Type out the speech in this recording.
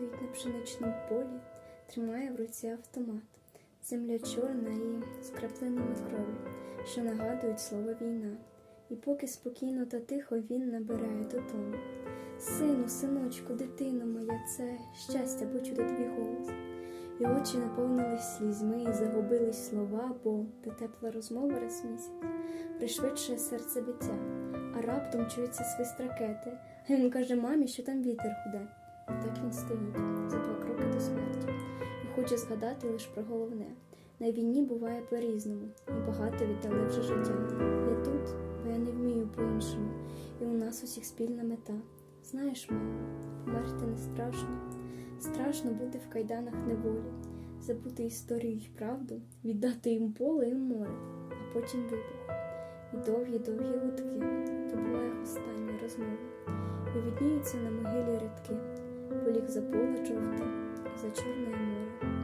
стоїть на пшеничному полі, тримає в руці автомат. Земля чорна і з краплинами крові, що нагадують слово війна. І поки спокійно та тихо він набирає додому. Сину, синочку, дитино моя, це щастя почути твій голос. І очі наповнились слізьми, і загубились слова, бо та тепла розмова раз в місяць пришвидшує серце биття, а раптом чується свист ракети. А він каже мамі, що там вітер гуде. Так він стоїть за два кроки до смерті і хоче згадати лише про головне. На війні буває по-різному, і багато віддали вже життя. Я тут, бо я не вмію по-іншому, і у нас усіх спільна мета. Знаєш, мамо, померти не страшно. Страшно бути в кайданах неволі, забути історію й правду, віддати їм поле і море, а потім вибух. І довгі-довгі гудки, то була їх остання розмова. І видніються на могилі рядки, за поле жовте, і за чорною